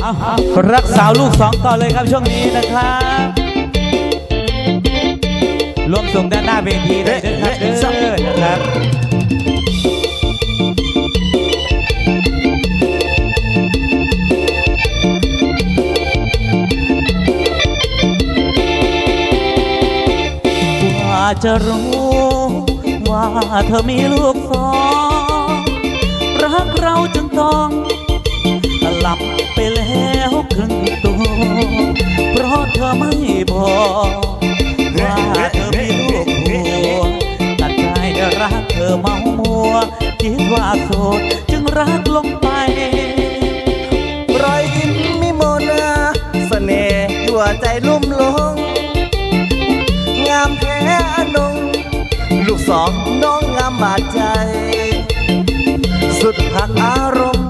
เอารักสาวลูกสองต่อเลยครับช่วงนี้นะครับรวมส่งด้านหน้าเวทีเลยนะครับเด้อนะครับว่าจะรู้ว่าเธอมีลูกสองรักเราจึงต้องหลับไปแล้วครึ่ง ตัว เพราะเธอไม่บอกว่าเธอมีลูกผัวตัดใจรักเธอเมามัวคิดว่าโสดจึงรักลงไป รอยยิ้มมิมนาเสน่ห์ยั่วใจลุ่มหลง งามแท้อนงลูกสองน้องงามบาดใจ สุดหักอารมณ์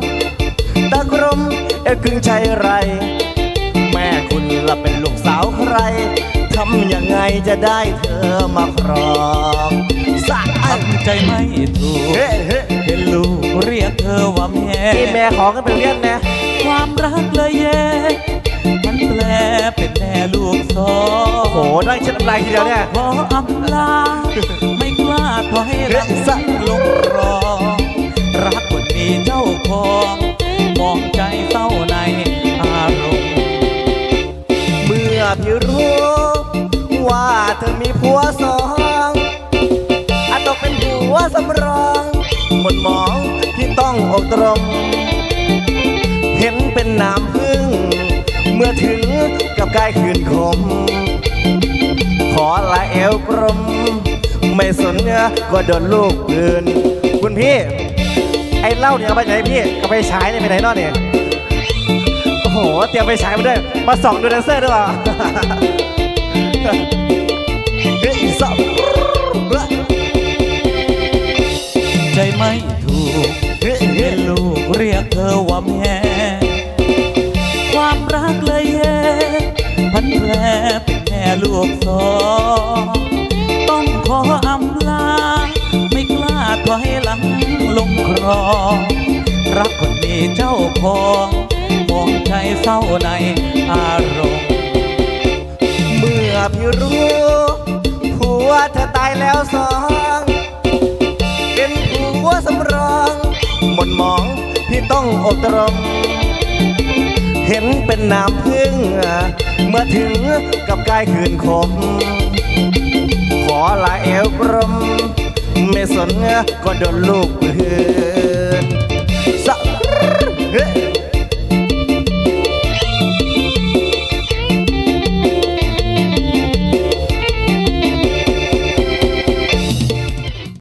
ตากรมเอกึงใจไร ละเป็นลูกสาวใครทำยังไงจะได้เธอมาครองสะอันทำใจไม่ถูกเฮ้เฮ้เห็นลูกเรียกเธอว่าแม่ที่แม่ของกันเป็นเรียนนะความรักเลยเย่มันแปลเป็นแม่ลูกสองโอ้โหนั่งเช็ดน้ำลายทีเดียวเนี่ยขออำลา สองอาจต้องเป็นผัวสำรองหมดหมองที่ต้องอกตรง เห็นเป็นน้ำพึ่ง เมื่อถึงกับกายคืนคม ขอละเอวกลม ไม่สนเนื้อก็โดนลูกปืนคุณพี่ ไอ้เหล้าเนี่ยเอาไปไหนพี่เอาไปฉายเนี่ยไปไหนเนอกเนี่ยโอ้โห เตรียมไปฉายมาด้วย มาส่องดูแดนเซอร์ด้วยวะ ใจไม่ถูกเฮ้ยเห็นลูกเรียกเธอว่าแม่ความรักเลยเย่พันแผลเป็นแม่ลูกสองต้องขออำลา ไม่กล้าถอยหลังลงครองรักคนมีเจ้าของมองใจเศร้าในอารมณ์ เมื่อพี่รู้ผัวเธอตายแล้วสอง ต้องอบรม เห็นเป็นน้ำพึ่ง เมื่อถึงกับกายคืนขม ขอลาเอวกรม ไม่สนก็โดนลูกปืนสะเฮ้ย